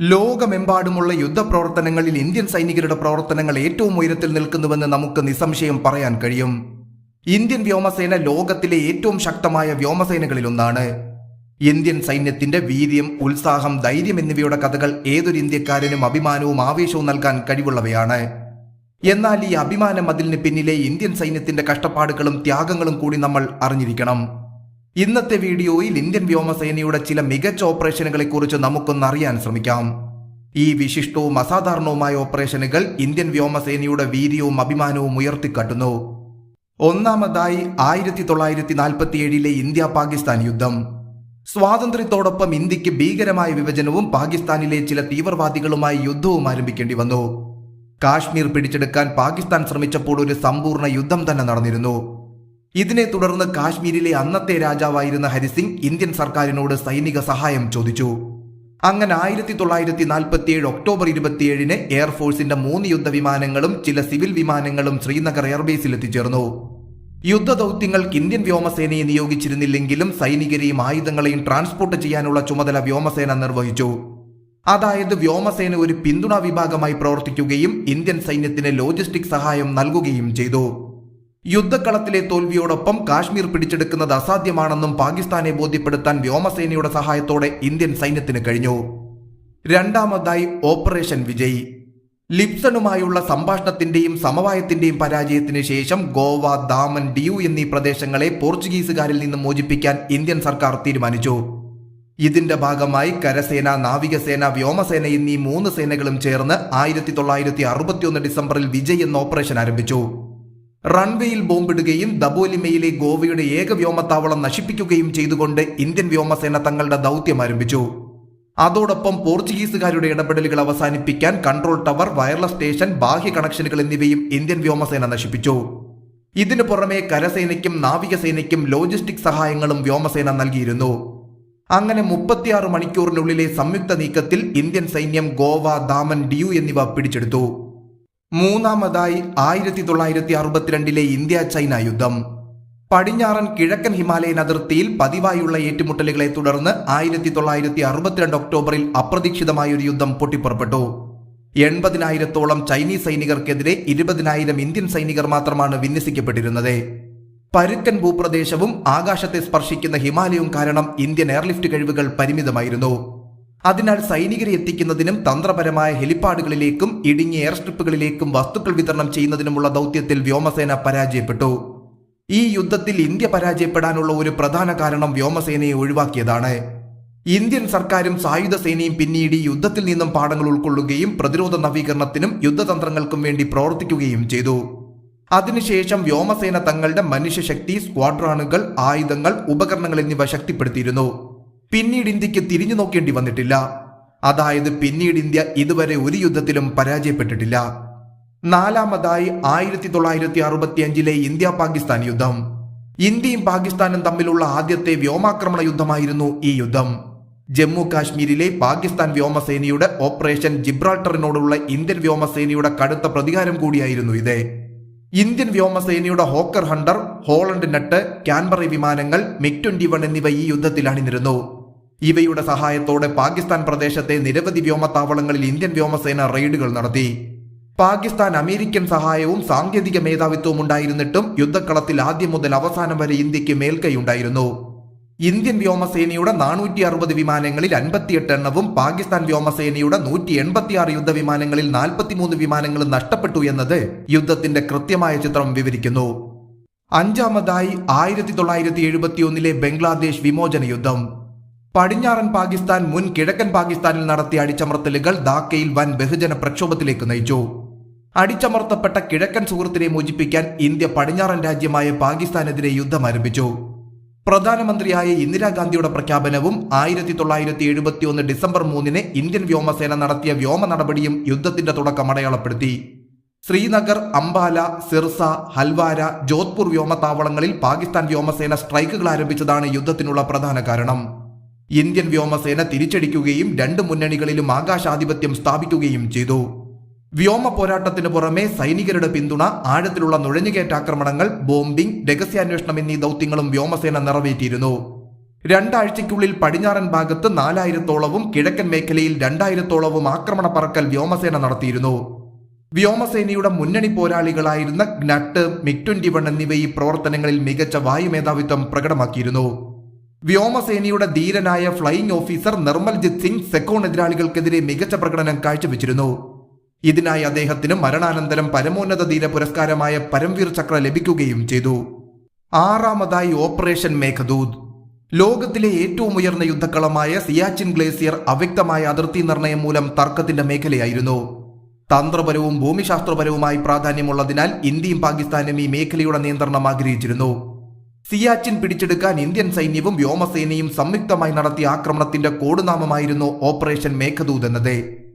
ലോകമെമ്പാടുമുള്ള യുദ്ധപ്രവർത്തനങ്ങളിൽ ഇന്ത്യൻ സൈനികരുടെ പ്രവർത്തനങ്ങൾ ഏറ്റവും ഉയരത്തിൽ നിൽക്കുന്നുവെന്ന് നമുക്ക് നിസ്സംശയം പറയാൻ കഴിയും. ഇന്ത്യൻ വ്യോമസേന ലോകത്തിലെ ഏറ്റവും ശക്തമായ വ്യോമസേനകളിലൊന്നാണ്. ഇന്ത്യൻ സൈന്യത്തിന്റെ വീര്യം ഉത്സാഹം ധൈര്യം എന്നിവയുടെ കഥകൾ ഏതൊരു ഇന്ത്യക്കാരനും അഭിമാനവും ആവേശവും നൽകാൻ കഴിവുള്ളവയാണ്. എന്നാൽ ഈ അഭിമാനം അതിലിന് പിന്നിലെ ഇന്ത്യൻ സൈന്യത്തിന്റെ കഷ്ടപ്പാടുകളും ത്യാഗങ്ങളും കൂടി നമ്മൾ അറിഞ്ഞിരിക്കണം. ഇന്നത്തെ വീഡിയോയിൽ ഇന്ത്യൻ വ്യോമസേനയുടെ ചില മികച്ച ഓപ്പറേഷനുകളെക്കുറിച്ച് നമുക്കൊന്ന് അറിയാൻ ശ്രമിക്കാം. ഈ വിശിഷ്ടവും അസാധാരണവുമായ ഓപ്പറേഷനുകൾ ഇന്ത്യൻ വ്യോമസേനയുടെ വീര്യവും അഭിമാനവും ഉയർത്തിക്കാട്ടുന്നു. ഒന്നാമതായി ആയിരത്തി തൊള്ളായിരത്തി നാൽപ്പത്തിയേഴിലെ ഇന്ത്യ പാകിസ്ഥാൻ യുദ്ധം. സ്വാതന്ത്ര്യത്തോടൊപ്പം ഇന്ത്യയ്ക്ക് ഭീകരമായ വിഭജനവും പാകിസ്ഥാനിലെ ചില തീവ്രവാദികളുമായി യുദ്ധവും ആരംഭിക്കേണ്ടി വന്നു. കാശ്മീർ പിടിച്ചെടുക്കാൻ പാകിസ്ഥാൻ ശ്രമിച്ചപ്പോൾ ഒരു സമ്പൂർണ യുദ്ധം തന്നെ നടന്നിരുന്നു. ഇതിനെ തുടർന്ന് കാശ്മീരിലെ അന്നത്തെ രാജാവായിരുന്ന ഹരിസിംഗ് ഇന്ത്യൻ സർക്കാരിനോട് സൈനിക സഹായം ചോദിച്ചു. അങ്ങനെ ആയിരത്തി തൊള്ളായിരത്തി നാൽപ്പത്തിയേഴ് ഒക്ടോബർ ഇരുപത്തിയേഴിന് എയർഫോഴ്സിന്റെ മൂന്ന് യുദ്ധവിമാനങ്ങളും ചില സിവിൽ വിമാനങ്ങളും ശ്രീനഗർ എയർബേസിൽ എത്തിച്ചേർന്നു. യുദ്ധദൗത്യങ്ങൾക്ക് ഇന്ത്യൻ വ്യോമസേനയെ നിയോഗിച്ചിരുന്നില്ലെങ്കിലും സൈനികരെയും ആയുധങ്ങളെയും ട്രാൻസ്പോർട്ട് ചെയ്യാനുള്ള ചുമതല വ്യോമസേന നിർവഹിച്ചു. അതായത് വ്യോമസേന ഒരു പിന്തുണാ വിഭാഗമായി പ്രവർത്തിക്കുകയും ഇന്ത്യൻ സൈന്യത്തിന് ലോജിസ്റ്റിക് സഹായം നൽകുകയും ചെയ്തു. യുദ്ധക്കളത്തിലെ തോൽവിയോടൊപ്പം കാശ്മീർ പിടിച്ചെടുക്കുന്നത് അസാധ്യമാണെന്നും പാകിസ്ഥാനെ ബോധ്യപ്പെടുത്താൻ വ്യോമസേനയുടെ സഹായത്തോടെ ഇന്ത്യൻ സൈന്യത്തിന് കഴിഞ്ഞു. രണ്ടാമതായി ഓപ്പറേഷൻ വിജയ്. ലിപ്സണുമായുള്ള സംഭാഷണത്തിന്റെയും സമവായത്തിന്റെയും പരാജയത്തിന് ശേഷം ഗോവ ദാമൻ ഡിയു എന്നീ പ്രദേശങ്ങളെ പോർച്ചുഗീസുകാരിൽ നിന്ന് മോചിപ്പിക്കാൻ ഇന്ത്യൻ സർക്കാർ തീരുമാനിച്ചു. ഇതിന്റെ ഭാഗമായി കരസേന നാവികസേന വ്യോമസേന എന്നീ മൂന്ന് സേനകളും ചേർന്ന് ആയിരത്തി തൊള്ളായിരത്തി അറുപത്തിയൊന്ന് ഡിസംബറിൽ വിജയ് എന്ന ഓപ്പറേഷൻ ആരംഭിച്ചു. റൺവേയിൽ ബോംബിടുകയും ദബോലിമയിലെ ഗോവയുടെ ഏക വ്യോമത്താവളം നശിപ്പിക്കുകയും ചെയ്തുകൊണ്ട് ഇന്ത്യൻ വ്യോമസേന തങ്ങളുടെ ദൗത്യം ആരംഭിച്ചു. അതോടൊപ്പം പോർച്ചുഗീസുകാരുടെ ഇടപെടലുകൾ അവസാനിപ്പിക്കാൻ കൺട്രോൾ ടവർ വയർലെസ് സ്റ്റേഷൻ ബാഹ്യ കണക്ഷനുകൾ എന്നിവയും ഇന്ത്യൻ വ്യോമസേന നശിപ്പിച്ചു. ഇതിനു പുറമെ കരസേനയ്ക്കും നാവികസേനയ്ക്കും ലോജിസ്റ്റിക് സഹായങ്ങളും വ്യോമസേന നൽകിയിരുന്നു. അങ്ങനെ മുപ്പത്തിയാറ് മണിക്കൂറിനുള്ളിലെ സംയുക്ത നീക്കത്തിൽ ഇന്ത്യൻ സൈന്യം ഗോവ ദാമൻ ഡിയു എന്നിവ പിടിച്ചെടുത്തു. മൂന്നാമതായി ആയിരത്തി തൊള്ളായിരത്തി അറുപത്തിരണ്ടിലെ ഇന്ത്യ ചൈന യുദ്ധം. പടിഞ്ഞാറൻ കിഴക്കൻ ഹിമാലയൻ അതിർത്തിയിൽ പതിവായുള്ള ഏറ്റുമുട്ടലുകളെ തുടർന്ന് ആയിരത്തി തൊള്ളായിരത്തി അറുപത്തിരണ്ട് ഒക്ടോബറിൽ അപ്രതീക്ഷിതമായ ഒരു യുദ്ധം പൊട്ടിപ്പുറപ്പെട്ടു. എൺപതിനായിരത്തോളം ചൈനീസ് സൈനികർക്കെതിരെ ഇരുപതിനായിരം ഇന്ത്യൻ സൈനികർ മാത്രമാണ് വിന്യസിക്കപ്പെട്ടിരുന്നത്. പരുക്കൻ ഭൂപ്രദേശവും ആകാശത്തെ സ്പർശിക്കുന്ന ഹിമാലയവും കാരണം ഇന്ത്യൻ എയർലിഫ്റ്റ് കഴിവുകൾ പരിമിതമായിരുന്നു. അതിനാൽ സൈനികരെ എത്തിക്കുന്നതിനും തന്ത്രപരമായ ഹെലിപ്പാഡുകളിലേക്കും ഇടുങ്ങിയ എയർ സ്ട്രിപ്പുകളിലേക്കും വസ്തുക്കൾ വിതരണം ചെയ്യുന്നതിനുമുള്ള ദൗത്യത്തിൽ വ്യോമസേന പരാജയപ്പെട്ടു. ഈ യുദ്ധത്തിൽ ഇന്ത്യ പരാജയപ്പെടാനുള്ള ഒരു പ്രധാന കാരണം വ്യോമസേനയെ ഒഴിവാക്കിയതാണ്. ഇന്ത്യൻ സർക്കാരും സായുധ സേനയും പിന്നീട് യുദ്ധത്തിൽ നിന്നും പാഠങ്ങൾ ഉൾക്കൊള്ളുകയും പ്രതിരോധ നവീകരണത്തിനും യുദ്ധതന്ത്രങ്ങൾക്കും വേണ്ടി പ്രവർത്തിക്കുകയും ചെയ്തു. അതിനുശേഷം വ്യോമസേന തങ്ങളുടെ മനുഷ്യശക്തി സ്ക്വാഡ്രോണുകൾ ആയുധങ്ങൾ ഉപകരണങ്ങൾ എന്നിവ ശക്തിപ്പെടുത്തിയിരുന്നു. പിന്നീട് ഇന്ത്യയ്ക്ക് തിരിഞ്ഞു നോക്കേണ്ടി വന്നിട്ടില്ല. അതായത് പിന്നീട് ഇന്ത്യ ഇതുവരെ ഒരു യുദ്ധത്തിലും പരാജയപ്പെട്ടിട്ടില്ല. നാലാമതായി ആയിരത്തി തൊള്ളായിരത്തി അറുപത്തി അഞ്ചിലെ ഇന്ത്യ പാകിസ്ഥാൻ യുദ്ധം. ഇന്ത്യയും പാകിസ്ഥാനും തമ്മിലുള്ള ആദ്യത്തെ വ്യോമാക്രമണ യുദ്ധമായിരുന്നു ഈ യുദ്ധം. ജമ്മു കാശ്മീരിലെ പാകിസ്ഥാൻ വ്യോമസേനയുടെ ഓപ്പറേഷൻ ജിബ്രാൾട്ടറിനോടുള്ള ഇന്ത്യൻ വ്യോമസേനയുടെ കടുത്ത പ്രതികാരം കൂടിയായിരുന്നു ഇത്. ഇന്ത്യൻ വ്യോമസേനയുടെ Hawker Hunter Folland Gnat Canberra വിമാനങ്ങൾ മിഗ് ട്വന്റി വൺ എന്നിവ ഈ യുദ്ധത്തിൽ അണിനിരുന്നു. ഇവയുടെ സഹായത്തോടെ പാകിസ്ഥാൻ പ്രദേശത്തെ നിരവധി വ്യോമത്താവളങ്ങളിൽ ഇന്ത്യൻ വ്യോമസേന റെയ്ഡുകൾ നടത്തി. പാകിസ്ഥാൻ അമേരിക്കൻ സഹായവും സാങ്കേതിക മേധാവിത്വവും ഉണ്ടായിരുന്നിട്ടും യുദ്ധക്കളത്തിൽ ആദ്യം മുതൽ അവസാനം വരെ ഇന്ത്യയ്ക്ക് മേൽക്കൈയുണ്ടായിരുന്നു ഇന്ത്യൻ വ്യോമസേനയുടെ നാനൂറ്റി അറുപത് വിമാനങ്ങളിൽ അൻപത്തിയെട്ട് എണ്ണവും പാകിസ്ഥാൻ വ്യോമസേനയുടെ നൂറ്റി എൺപത്തിയാറ് യുദ്ധവിമാനങ്ങളിൽ നാൽപ്പത്തിമൂന്ന് വിമാനങ്ങളും നഷ്ടപ്പെട്ടു എന്നത് യുദ്ധത്തിന്റെ കൃത്യമായ ചിത്രം വിവരിക്കുന്നു. അഞ്ചാമതായി ആയിരത്തി തൊള്ളായിരത്തി എഴുപത്തിയൊന്നിലെ ബംഗ്ലാദേശ് വിമോചന യുദ്ധം. പടിഞ്ഞാറൻ പാകിസ്ഥാൻ മുൻ കിഴക്കൻ പാകിസ്ഥാനിൽ നടത്തിയ അടിച്ചമർത്തലുകൾ ധാക്കയിൽ വൻ ബഹുജന പ്രക്ഷോഭത്തിലേക്ക് നയിച്ചു. അടിച്ചമർത്തപ്പെട്ട കിഴക്കൻ സുഹൃത്തിനെ മോചിപ്പിക്കാൻ ഇന്ത്യ പടിഞ്ഞാറൻ രാജ്യമായ പാകിസ്ഥാനെതിരെ യുദ്ധം ആരംഭിച്ചു. പ്രധാനമന്ത്രിയായ ഇന്ദിരാഗാന്ധിയുടെ പ്രഖ്യാപനവും ആയിരത്തി തൊള്ളായിരത്തി എഴുപത്തി ഒന്ന് ഡിസംബർ മൂന്നിന് ഇന്ത്യൻ വ്യോമസേന നടത്തിയ വ്യോമ നടപടിയും യുദ്ധത്തിന്റെ തുടക്കം അടയാളപ്പെടുത്തി. ശ്രീനഗർ അംബാല സിർസ ഹൽവാര ജോധ്പൂർ വ്യോമത്താവളങ്ങളിൽ പാകിസ്ഥാൻ വ്യോമസേന സ്ട്രൈക്കുകൾ ആരംഭിച്ചതാണ് യുദ്ധത്തിനുള്ള പ്രധാന കാരണം. ഇന്ത്യൻ വ്യോമസേന തിരിച്ചടിക്കുകയും രണ്ട് മുന്നണികളിലും ആകാശാധിപത്യം സ്ഥാപിക്കുകയും ചെയ്തു. വ്യോമ പോരാട്ടത്തിന് പുറമെ സൈനികരുടെ പിന്തുണ ആഴത്തിലുള്ള നുഴഞ്ഞുകയറ്റാക്രമണങ്ങൾ ബോംബിംഗ് രഹസ്യാന്വേഷണം എന്നീ ദൗത്യങ്ങളും വ്യോമസേന നിറവേറ്റിയിരുന്നു. രണ്ടാഴ്ചയ്ക്കുള്ളിൽ പടിഞ്ഞാറൻ ഭാഗത്ത് നാലായിരത്തോളവും കിഴക്കൻ മേഖലയിൽ രണ്ടായിരത്തോളവും ആക്രമണ പറക്കൽ വ്യോമസേന നടത്തിയിരുന്നു. വ്യോമസേനയുടെ മുന്നണി പോരാളികളായിരുന്ന ഗ്നട്ട് മിഗ് ട്വന്റി വൺ എന്നിവ ഈ പ്രവർത്തനങ്ങളിൽ മികച്ച വായുമേധാവിത്വം പ്രകടമാക്കിയിരുന്നു. വ്യോമസേനയുടെ ധീരനായ ഫ്ലൈയിംഗ് ഓഫീസർ നിർമ്മൽജിത് സിംഗ് സെക്കോൺ എതിരാളികൾക്കെതിരെ മികച്ച പ്രകടനം കാഴ്ചവെച്ചിരുന്നു. ഇതിനായി അദ്ദേഹത്തിന് മരണാനന്തരം പരമോന്നത ധീര പുരസ്കാരമായ പരംവീർ ചക്ര ലഭിക്കുകയും ചെയ്തു. ആറാമതായി ഓപ്പറേഷൻ മേഘദൂത്. ലോകത്തിലെ ഏറ്റവും ഉയർന്ന യുദ്ധക്കളമായ സിയാച്ചിൻ ഗ്ലേസിയർ അവ്യക്തമായ അതിർത്തി നിർണയം മൂലം തർക്കത്തിന്റെ മേഖലയായിരുന്നു. തന്ത്രപരവും ഭൂമിശാസ്ത്രപരവുമായി പ്രാധാന്യമുള്ളതിനാൽ ഇന്ത്യയും പാകിസ്ഥാനും ഈ മേഖലയുടെ നിയന്ത്രണം ആഗ്രഹിച്ചിരുന്നു. സിയാച്ചിൻ പിടിച്ചെടുക്കാൻ ഇന്ത്യൻ സൈന്യവും വ്യോമസേനയും സംയുക്തമായി നടത്തിയ ആക്രമണത്തിന്റെ കോടുനാമമായിരുന്നു ഓപ്പറേഷൻ മേഘദൂത് എന്നത്.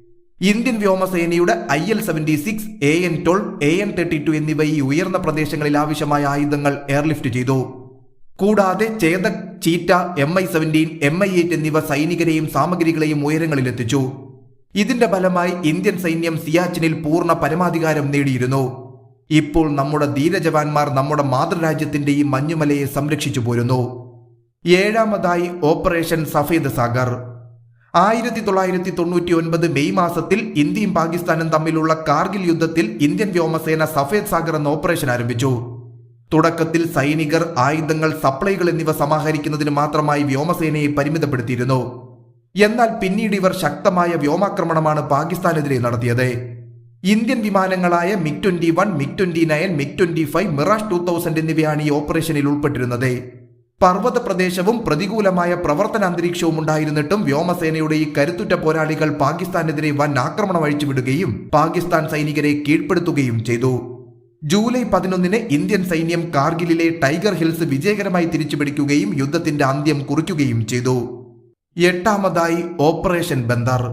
ഇന്ത്യൻ വ്യോമസേനയുടെ I L seventy six A N twelve A N thirty two എന്നിവ ഈ ഉയർന്ന പ്രദേശങ്ങളിൽ ആവശ്യമായ ആയുധങ്ങൾ എയർലിഫ്റ്റ് ചെയ്തു. കൂടാതെ Chetak cheetah M I seventeen M I ate എന്നിവ സൈനികരെയും സാമഗ്രികളെയും ഉയരങ്ങളിലെത്തിച്ചു ഇതിന്റെ ഫലമായി ഇന്ത്യൻ സൈന്യം സിയാച്ചിനിൽ പൂർണ പരമാധികാരം നേടിയിരുന്നു. ഇപ്പോൾ നമ്മുടെ ധീരജവാന്മാർ നമ്മുടെ മാതൃരാജ്യത്തിന്റെ ഈ മഞ്ഞുമലയെ സംരക്ഷിച്ചു പോരുന്നു. ഏഴാമതായി ഓപ്പറേഷൻ സഫേദ് സാഗർ. ആയിരത്തി തൊള്ളായിരത്തി തൊണ്ണൂറ്റി ഒൻപത് മെയ് മാസത്തിൽ ഇന്ത്യയും പാകിസ്ഥാനും തമ്മിലുള്ള കാർഗിൽ യുദ്ധത്തിൽ ഇന്ത്യൻ വ്യോമസേന സഫേദ് സാഗർ എന്ന ഓപ്പറേഷൻ ആരംഭിച്ചു. തുടക്കത്തിൽ സൈനികർ ആയുധങ്ങൾ സപ്ലൈകൾ എന്നിവ സമാഹരിക്കുന്നതിന് മാത്രമായി വ്യോമസേനയെ പരിമിതപ്പെടുത്തിയിരുന്നു. എന്നാൽ പിന്നീട് ഇവർ ശക്തമായ വ്യോമാക്രമണമാണ് പാകിസ്ഥാനെതിരെ നടത്തിയത്. Indian വിമാനങ്ങളായ MiG twenty one MiG twenty nine MiG twenty five Mirage two thousand എന്നിവയാണ് ഈ ഓപ്പറേഷനിൽ ഉൾപ്പെട്ടിരുന്നത്. പർവത പ്രദേശവും പ്രതികൂലമായ പ്രവർത്തന അന്തരീക്ഷവും ഉണ്ടായിരുന്നിട്ടും വ്യോമസേനയുടെ ഈ കരുത്തുറ്റ പോരാളികൾ പാകിസ്ഥാനെതിരെ വൻ ആക്രമണം അഴിച്ചുവിടുകയും പാകിസ്ഥാൻ സൈനികരെ കീഴ്പ്പെടുത്തുകയും ചെയ്തു. ജൂലൈ പതിനൊന്നിന് ഇന്ത്യൻ സൈന്യം കാർഗിലിലെ ടൈഗർ ഹിൽസ് വിജയകരമായി തിരിച്ചുപിടിക്കുകയും യുദ്ധത്തിന്റെ അന്ത്യം കുറിക്കുകയും ചെയ്തു. എട്ടാമതായി ഓപ്പറേഷൻ ബന്ദർ.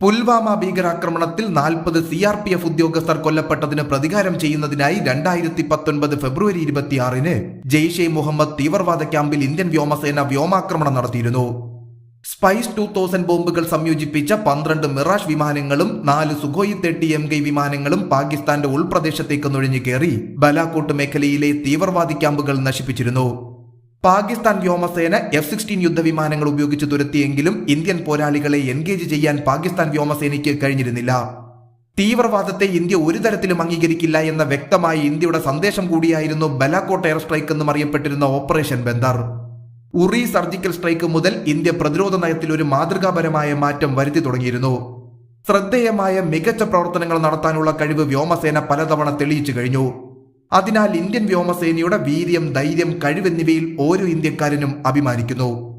പുൽവാമ ഭീകരാക്രമണത്തിൽ നാൽപ്പത് സി ആർ പി എഫ് ഉദ്യോഗസ്ഥർ കൊല്ലപ്പെട്ടതിന് പ്രതികാരം ചെയ്യുന്നതിനായി രണ്ടായിരത്തി പത്തൊൻപത് ഫെബ്രുവരി ഇരുപത്തിയാറിന് ജെയ്ഷെ മുഹമ്മദ് തീവ്രവാദ ക്യാമ്പിൽ ഇന്ത്യൻ വ്യോമസേന വ്യോമാക്രമണം നടത്തിയിരുന്നു. സ്പൈസ് ടു തൗസൻഡ് ബോംബുകൾ സംയോജിപ്പിച്ച പന്ത്രണ്ട് മിറാഷ് വിമാനങ്ങളും നാല് സുഖോയി തേർട്ടി എം കെ വിമാനങ്ങളും പാകിസ്ഥാന്റെ ഉൾപ്രദേശത്തേക്ക് നുഴഞ്ഞു കയറി ബലാക്കോട്ട് മേഖലയിലെ തീവ്രവാദി ക്യാമ്പുകൾ നശിപ്പിച്ചിരുന്നു. പാകിസ്ഥാൻ വ്യോമസേന എഫ് സിക്സ്റ്റീൻ യുദ്ധവിമാനങ്ങൾ ഉപയോഗിച്ച് തുരത്തിയെങ്കിലും ഇന്ത്യൻ പോരാളികളെ എൻഗേജ് ചെയ്യാൻ പാകിസ്ഥാൻ വ്യോമസേനയ്ക്ക് കഴിഞ്ഞിരുന്നില്ല. തീവ്രവാദത്തെ ഇന്ത്യ ഒരു തരത്തിലും അംഗീകരിക്കില്ല എന്ന വ്യക്തമായ ഇന്ത്യയുടെ സന്ദേശം കൂടിയായിരുന്നു ബലാക്കോട്ട് എയർ സ്ട്രൈക്ക് എന്നും അറിയപ്പെട്ടിരുന്ന operation Bandar. Uri surgical strike മുതൽ ഇന്ത്യ പ്രതിരോധ നയത്തിൽ ഒരു മാതൃകാപരമായ മാറ്റം വരുത്തി തുടങ്ങിയിരുന്നു. ശ്രദ്ധേയമായ മികച്ച പ്രവർത്തനങ്ങൾ നടത്താനുള്ള കഴിവ് വ്യോമസേന പലതവണ തെളിയിച്ചു കഴിഞ്ഞു. അതിനാൽ ഇന്ത്യൻ വ്യോമസേനയുടെ വീര്യം ധൈര്യം കഴിവെന്നിവയിൽ ഓരോ ഇന്ത്യക്കാരനും അഭിമാനിക്കുന്നു.